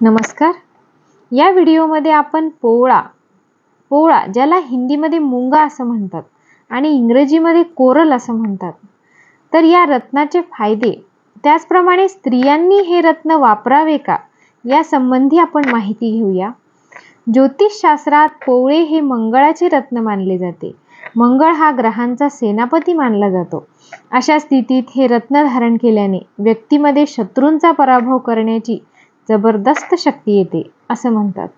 नमस्कार. या व्हिडिओमध्ये आपण पोवळा पोवळा ज्याला हिंदीमध्ये मुंगा असं म्हणतात आणि इंग्रजीमध्ये कोरल असं म्हणतात. तर या रत्नाचे फायदे त्याचप्रमाणे स्त्रियांनी हे रत्न वापरावे का यासंबंधी आपण माहिती घेऊया. ज्योतिषशास्त्रात पोवळे हे मंगळाचे रत्न मानले जाते. मंगळ हा ग्रहांचा सेनापती मानला जातो. अशा स्थितीत हे रत्न धारण केल्याने व्यक्तीमध्ये शत्रूंचा पराभव करण्याची जबरदस्त शक्ती येते असं म्हणतात.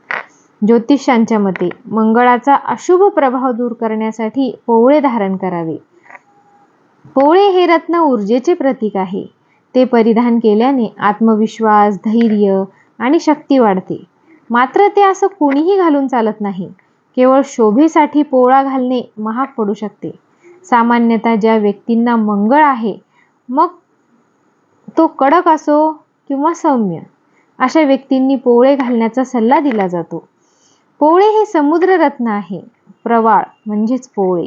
ज्योतिषांच्या मते मंगळाचा अशुभ प्रभाव दूर करण्यासाठी पोवळे धारण करावे. पोवळे हे रत्न ऊर्जेचे प्रतीक आहे. ते परिधान केल्याने आत्मविश्वास धैर्य आणि शक्ती वाढते. मात्र ते असं कोणीही घालून चालत नाही. केवळ शोभेसाठी पोवळा घालणे महाग पडू शकते. सामान्यतः ज्या व्यक्तींना मंगळ आहे मग तो कडक असो किंवा सौम्य. अशा व्यक्तींनी पोवळे घालण्याचा सल्ला दिला जातो. पोवळे हे समुद्ररत्न आहे. प्रवाळ म्हणजेच पोवळे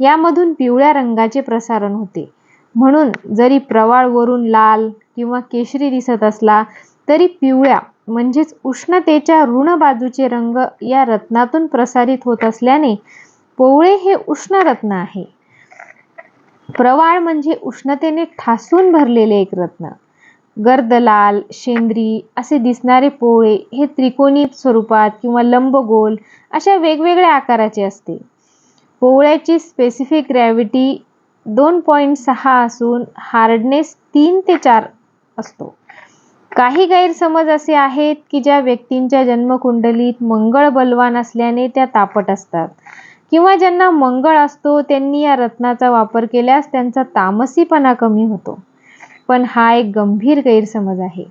यामधून पिवळ्या रंगाचे प्रसारण होते. म्हणून जरी प्रवाळ वरून लाल किंवा केशरी दिसत असला तरी पिवळ्या म्हणजेच उष्णतेच्या ऋण बाजूचे रंग या रत्नातून प्रसारित होत असल्याने पोवळे हे उष्ण रत्न आहे. प्रवाळ म्हणजे उष्णतेने ठासून भरलेले एक रत्न. गर्द लाल शेंद्री असे दिसणारे पोळे हे त्रिकोणी स्वरूपात किंवा लंबगोल अशा वेगवेगळ्या आकाराचे असते. पोवळ्याची स्पेसिफिक ग्रॅव्हिटी दोन पॉईंट सहा असून हार्डनेस तीन ते चार असतो. काही गैरसमज असे आहेत की ज्या व्यक्तींच्या जन्मकुंडलीत मंगळ बलवान असल्याने त्या तापट असतात किंवा ज्यांना मंगळ असतो त्यांनी या रत्नाचा वापर केल्यास त्यांचा तामसीपणा कमी होतो. पण हा एक गंभीर गैरसमज आहे.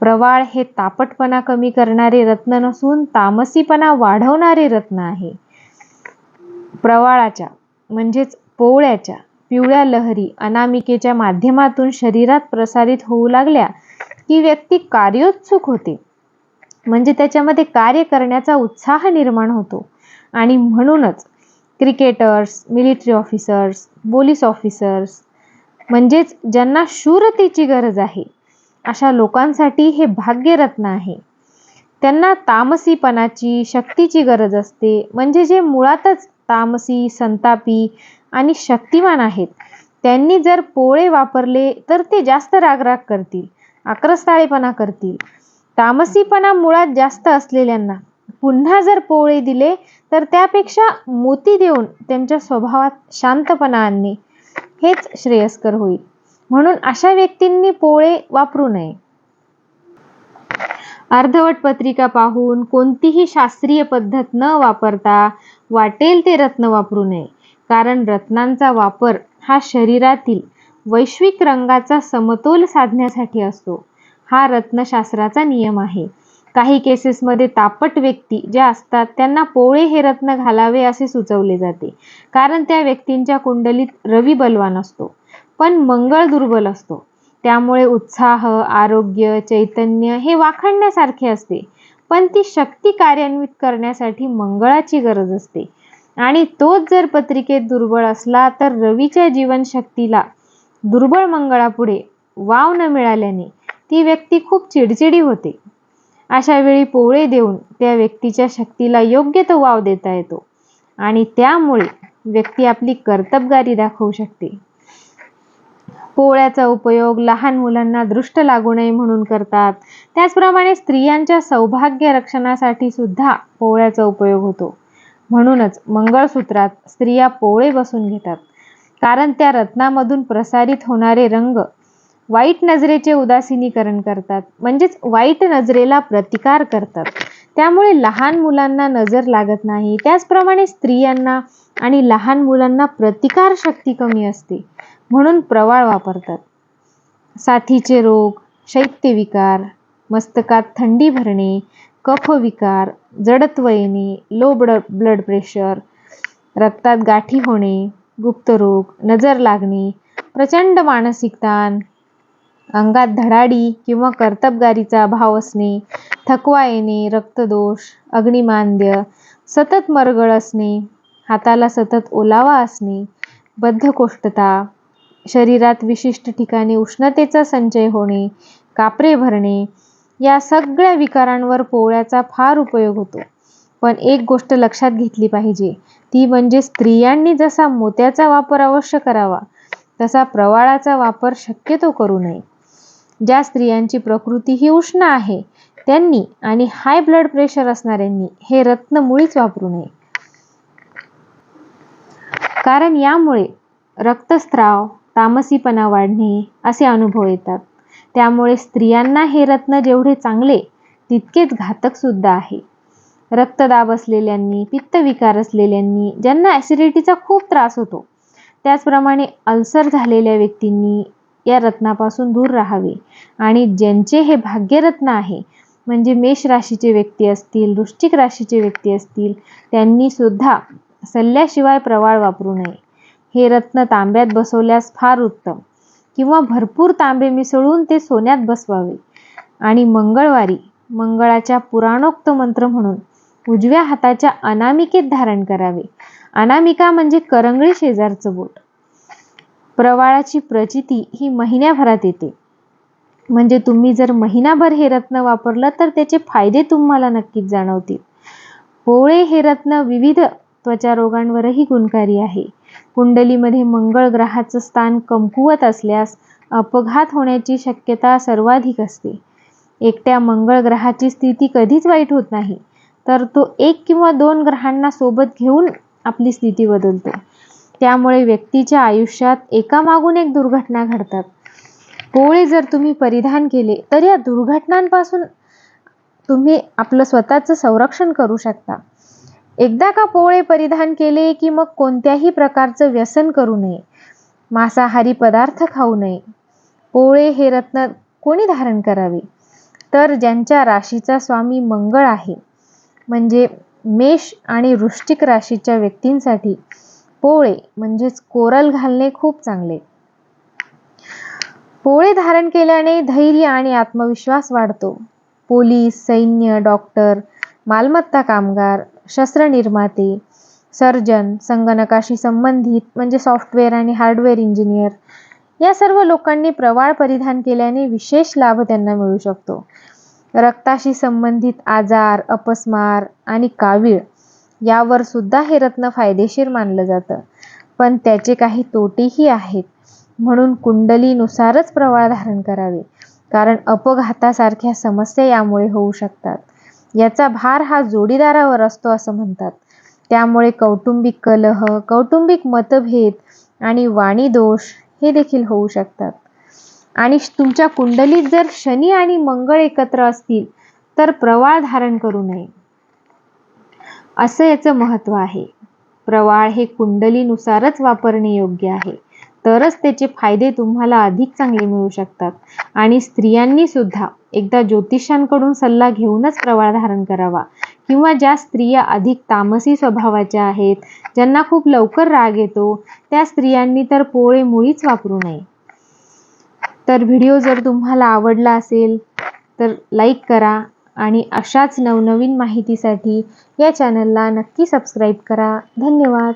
प्रवाळ हे तापटपणा कमी करणारे रत्न नसून तामसीपणा वाढवणारे रत्न आहे. प्रवाळाच्या म्हणजेच पोवळ्याच्या पिवळ्या लहरी अनामिकेच्या माध्यमातून शरीरात प्रसारित होऊ लागल्या की व्यक्ती कार्योत्सुक होते. म्हणजे त्याच्यामध्ये कार्य करण्याचा उत्साह निर्माण होतो. आणि म्हणूनच cricketers military officers police officers म्हणजेच ज्यांना शूरतेची गरज आहे अशा लोकांसाठी हे भाग्यरत्न आहे. त्यांना तामसीपणाची शक्तीची गरज असते म्हणजे जे मुळातच तामसी संतापी आणि शक्तिमान आहेत त्यांनी जर पोळे वापरले तर ते जास्त रागराग करतील आक्रस्ताळेपणा करतील. तामसीपणा मुळात जास्त असलेल्यांना पुन्हा जर पोळे दिले तर त्यापेक्षा मोती देऊन त्यांच्या स्वभावात शांतपणा आणणे हेच श्रेयस्कर होईल. म्हणून अशा व्यक्तींनी पोळे वापरू नये. अर्धवट पत्रिका पाहून कोणतीही शास्त्रीय पद्धत न वापरता वाटेल ते रत्न वापरू नये. कारण रत्नांचा वापर हा शरीरातील वैश्विक रंगाचा समतोल साधण्यासाठी असतो. हा रत्नशास्त्राचा नियम आहे. काही केसेसमध्ये तापट व्यक्ती ज्या असतात त्यांना पोळे हे रत्न घालावे असे सुचवले जाते. कारण त्या व्यक्तींच्या कुंडलीत रवी बलवान असतो पण मंगळ दुर्बल असतो. त्यामुळे उत्साह आरोग्य चैतन्य हे वाखणण्यासारखे असते. पण ती शक्ती कार्यान्वित करण्यासाठी मंगळाची गरज असते. आणि तोच जर पत्रिकेत दुर्बळ असला तर रवीच्या जीवनशक्तीला दुर्बळ मंगळापुढे वाव न मिळाल्याने ती व्यक्ती खूप चिडचिडी होते. अशा वेळी पोवळे देऊन त्या व्यक्तीच्या शक्तीला योग्य तो वाव देता येतो. आणि त्यामुळे व्यक्ती आपली कर्तबगारी दाखवू शकते. पोळ्याचा उपयोग लहान मुलांना दृष्ट लागू नये म्हणून करतात. त्याचप्रमाणे स्त्रियांच्या सौभाग्य रक्षणासाठी सुद्धा पोळ्याचा उपयोग होतो. म्हणूनच मंगळसूत्रात स्त्रिया पोळे बसून घेतात. कारण त्या रत्नामधून प्रसारित होणारे रंग वाईट नजरेचे उदासीनीकरण करतात. म्हणजेच वाईट नजरेला प्रतिकार करतात. त्यामुळे लहान मुलांना नजर लागत नाही. त्याचप्रमाणे स्त्रियांना आणि लहान मुलांना प्रतिकार शक्ती कमी असते. म्हणून प्रवाळ वापरतात. साथीचे रोग शैत्यविकार मस्तकात थंडी भरणे कफविकार जडत्व येणे लो ब्लड ब्लड प्रेशर रक्तात गाठी होणे गुप्तरोग नजर लागणे प्रचंड मानसिक ताण अंगात धडाडी किंवा कर्तबगारीचा भाव असणे थकवा येणे रक्तदोष अग्निमांद्य सतत मरगळ असणे हाताला सतत ओलावा असणे बद्धकोष्ठता शरीरात विशिष्ट ठिकाणी उष्णतेचा संचय होणे कापरे भरणे या सगळ्या विकारांवर पोळ्याचा फार उपयोग होतो. पण एक गोष्ट लक्षात घेतली पाहिजे ती म्हणजे स्त्रियांनी जसा मोत्याचा वापर अवश्य करावा तसा प्रवाळाचा वापर शक्यतो करू नये. ज्या स्त्रियांची प्रकृती ही उष्ण आहे त्यांनी आणि हाय ब्लड प्रेशर असणाऱ्यांनी हे रत्न मुळीच वापरू नये. कारण यामुळे रक्तस्राव तामसीपणा वाढणे असे अनुभव येतात. त्यामुळे स्त्रियांना हे रत्न जेवढे चांगले तितकेच घातक सुद्धा आहे. रक्तदाब असलेल्यांनी पित्तविकार असलेल्यांनी ज्यांना ॲसिडिटीचा खूप त्रास होतो त्याचप्रमाणे अल्सर झालेल्या व्यक्तींनी या रत्नापासून दूर राहावे. आणि ज्यांचे हे भाग्यरत्न आहे म्हणजे मेष राशीचे व्यक्ती असतील वृश्चिक राशीचे व्यक्ती असतील त्यांनी सुद्धा सल्ल्याशिवाय प्रवाळ वापरू नये. हे रत्न तांब्यात बसवल्यास फार उत्तम. किंवा भरपूर तांबे मिसळून ते सोन्यात बसवावे. आणि मंगळवारी मंगळाच्या पुराणोक्त मंत्र म्हणून उजव्या हाताच्या अनामिकेत धारण करावे. अनामिका म्हणजे करंगळी शेजारचं बोट. प्रवाळाची प्रचिती ही महिन्याभरात येते. म्हणजे तुम्ही जर महिनाभर हे रत्न वापरलं तर त्याचे फायदे तुम्हाला नक्कीच जाणवतील. पोळे हे रत्न विविध त्वचा रोगांवरही गुणकारी आहे. कुंडलीमध्ये मंगळ ग्रहाचं स्थान कमकुवत असल्यास अपघात होण्याची शक्यता सर्वाधिक असते. एकट्या मंगळ ग्रहाची स्थिती कधीच वाईट होत नाही. तर तो एक किंवा दोन ग्रहांना सोबत घेऊन आपली स्थिती बदलतो. त्यामुळे व्यक्तीच्या आयुष्यात एकामागून एक दुर्घटना घडतात. पोळे जर तुम्ही परिधान केले तर या दुर्घटनांपासून तुम्ही आपलं स्वतःचं संरक्षण करू शकता. एकदा का पोळे परिधान केले की मग कोणत्याही प्रकारचं व्यसन करू नये. मांसाहारी पदार्थ खाऊ नये. पोळे हे रत्न कोणी धारण करावे? तर ज्यांच्या राशीचा स्वामी मंगळ आहे. म्हणजे मेष आणि वृश्चिक राशीच्या व्यक्तींसाठी पोळे म्हणजेच कोरल घालणे खूप चांगले. पोळे धारण केल्याने धैर्य आणि आत्मविश्वास वाढतो. पोलीस सैन्य डॉक्टर मालमत्ता कामगार शस्त्र निर्माते सर्जन संगणकाशी संबंधित म्हणजे सॉफ्टवेअर आणि हार्डवेअर इंजिनियर या सर्व लोकांनी प्रवाळ परिधान केल्याने विशेष लाभ त्यांना मिळू शकतो. रक्ताशी संबंधित आजार अपस्मार आणि कावीळ यावर सुद्धा हे रत्न फायदेशीर मानलं जातं. पण त्याचे काही तोटेही आहेत. म्हणून कुंडलीनुसारच प्रवाळ धारण करावे. कारण अपघातासारख्या समस्या यामुळे होऊ शकतात. याचा भार हा जोडीदारावर असतो असं म्हणतात. त्यामुळे कौटुंबिक कलह कौटुंबिक मतभेद आणि वाणी दोष हे देखील होऊ शकतात. आणि तुमच्या कुंडलीत जर शनी आणि मंगळ एकत्र असतील तर प्रवाळ धारण करू नये. असं याचं महत्त्व आहे. प्रवाळ हे कुंडलीनुसारच वापरणे योग्य आहे. तरच त्याचे फायदे तुम्हाला अधिक चांगले मिळू शकतात. आणि स्त्रियांनी सुद्धा एकदा ज्योतिषांकडून सल्ला घेऊनच प्रवाळ धारण करावा. किंवा ज्या स्त्रिया अधिक तामसी स्वभावाच्या आहेत ज्यांना खूप लवकर राग येतो त्या स्त्रियांनी तर पोळे मुळीच वापरू नये. तर व्हिडिओ जर तुम्हाला आवडला असेल तर लाईक करा. आणि अशाच नवनवीन माहितीसाठी या चॅनलला नक्की सबस्क्राईब करा. धन्यवाद.